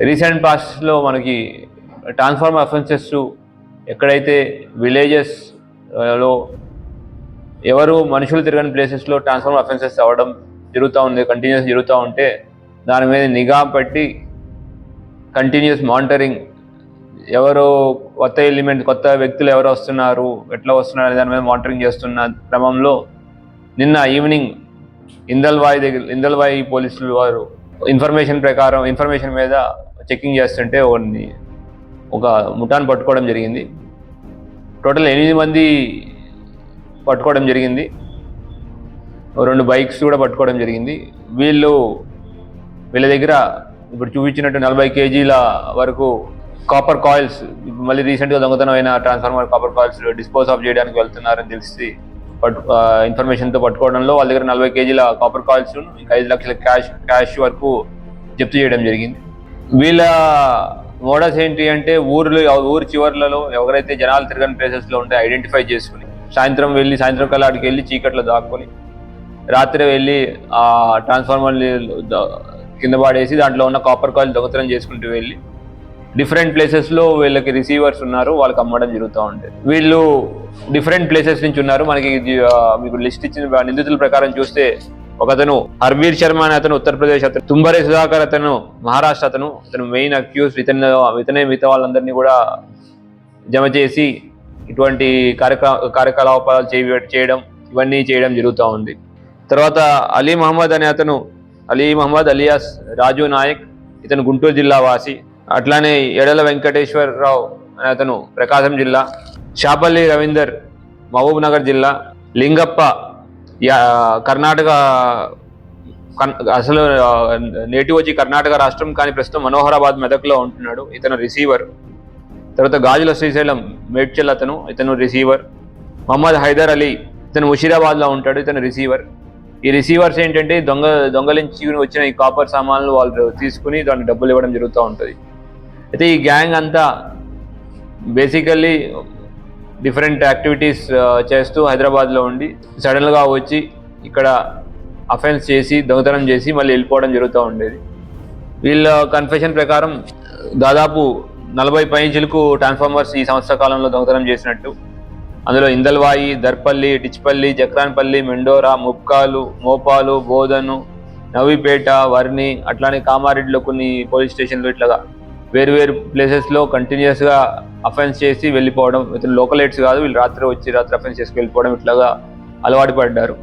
Recent పాస్ట్లో మనకి transformer offences ఎక్కడైతే విలేజెస్లో ఎవరు మనుషులు తిరగని ప్లేసెస్లో ట్రాన్స్ఫార్మర్ అఫెన్సెస్ అవ్వడం జరుగుతూ ఉంది కంటిన్యూస్ జరుగుతూ ఉంటే దాని మీద నిఘా పెట్టి కంటిన్యూస్ మానిటరింగ్ ఎవరు కొత్త ఎలిమెంట్ కొత్త వ్యక్తులు ఎవరు వస్తున్నారు ఎట్లా వస్తున్నారు అనే దాని మీద మానిటరింగ్ చేస్తున్న క్రమంలో నిన్న ఈవినింగ్ ఇందల్వాయి దగ్గర ఇందల్వాయి పోలీసులు వారు ఇన్ఫర్మేషన్ ప్రకారం ఇన్ఫర్మేషన్ మీద చెకింగ్ చేస్తుంటే వాడిని ఒక ముఠాన్ని పట్టుకోవడం జరిగింది. టోటల్ ఎనిమిది మంది పట్టుకోవడం జరిగింది. రెండు బైక్స్ కూడా పట్టుకోవడం జరిగింది. వీళ్ళు వీళ్ళ దగ్గర ఇప్పుడు చూపించినట్టు నలభై కేజీల వరకు కాపర్ కాయిల్స్ మళ్ళీ రీసెంట్గా దొంగతనమైన transformer copper coils dispose of చేయడానికి వెళ్తున్నారని తెలిసి పట్టు ఇన్ఫర్మేషన్తో పట్టుకోవడంలో వాళ్ళ దగ్గర నలభై కేజీల కాపర్ కాయిల్స్ ఇంకా ఐదు లక్షల క్యాష్ క్యాష్ వరకు జప్తు చేయడం జరిగింది. వీళ్ళ మోడల్స్ ఏంటి అంటే ఊర్లు ఊరు చివర్లలో ఎవరైతే జనాలు తిరగని ప్లేసెస్లో ఉంటే ఐడెంటిఫై చేసుకుని సాయంత్రం వెళ్ళి సాయంత్రం కల్లా అక్కడికి వెళ్ళి చీకట్లో దాక్కొని రాత్రి వెళ్ళి ఆ ట్రాన్స్ఫార్మర్ కింద పడేసి దాంట్లో ఉన్న కాపర్ కాయిల్ దొంగతనం చేసుకుంటూ వెళ్ళి డిఫరెంట్ ప్లేసెస్లో వీళ్ళకి రిసీవర్స్ ఉన్నారు వాళ్ళకి అమ్మడం జరుగుతూ ఉంటుంది వీళ్ళు డిఫరెంట్ ప్లేసెస్ నుంచి ఉన్నారు. మనకి మీకు లిస్ట్ ఇచ్చిన నిందితుల ప్రకారం చూస్తే ఒకతను హర్వీర్ శర్మ అనే అతను ఉత్తరప్రదేశ్ అతను తుంబరే సుధాకర్ అతను మహారాష్ట్ర అతను అతను మెయిన్ అక్యూస్ ఇతని ఇతనే మిగతా వాళ్ళందరినీ కూడా జమ చేసి ఇటువంటి కార్యక్రమ కార్యకలాపాలు చేయ- చేయడం ఇవన్నీ చేయడం జరుగుతూ ఉంది. తర్వాత అలీ మహమ్మద్ అనే అతను అలీ మహమ్మద్ అలియాస్ రాజు నాయక్ ఇతను గుంటూరు జిల్లా వాసి అట్లానే ఎడల వెంకటేశ్వరరావు అనే అతను ప్రకాశం జిల్లా షాపల్లి రవీందర్ మహబూబ్ నగర్ జిల్లా లింగప్ప కర్ణాటక కన్- అసలు నేటివ్ వచ్చి కర్ణాటక రాష్ట్రం కానీ ప్రస్తుతం మనోహరాబాద్ మెదక్లో ఉంటున్నాడు. ఇతను రిసీవర్. తర్వాత గాజుల శ్రీశైలం మేడ్చల్ అతను ఇతను రిసీవర్. మహమ్మద్ హైదర్ అలీ ఇతను ముషీరాబాద్లో ఉంటాడు ఇతను రిసీవర్. ఈ రిసీవర్స్ ఏంటంటే దొంగ దొంగలించి వచ్చిన ఈ కాపర్ సామాన్లు వాళ్ళు తీసుకుని దాన్ని డబ్బులు ఇవ్వడం జరుగుతూ ఉంటుంది. అయితే ఈ గ్యాంగ్ అంతా బేసికల్లీ డిఫరెంట్ యాక్టివిటీస్ చేస్తూ హైదరాబాద్లో ఉండి సడన్గా వచ్చి ఇక్కడ అఫెన్స్ చేసి దొంగతనం చేసి మళ్ళీ వెళ్ళిపోవడం జరుగుతూ ఉండేది. వీళ్ళ కన్ఫెషన్ ప్రకారం దాదాపు నలభై పైంచులకు ట్రాన్స్ఫార్మర్స్ ఈ సంవత్సర కాలంలో దొంగతనం చేసినట్టు. అందులో ఇందల్వాయి దర్పల్లి డిచ్పల్లి జక్రాన్పల్లి మెండోరా ముప్కాలు మోపాలు బోధను నవీపేట వర్ని అట్లానే కామారెడ్డిలో కొన్ని పోలీస్ స్టేషన్లు ఇట్లాగా వేరు వేరు ప్లేసెస్లో కంటిన్యూస్గా అఫెన్స్ చేసి వెళ్ళిపోవడం ఇతను లోకల్ ఎయిడ్స్ కాదు వీళ్ళు రాత్రి వచ్చి రాత్రి అఫెన్స్ చేసి వెళ్ళిపోవడం ఇట్లాగా అలవాటు పడ్డారు.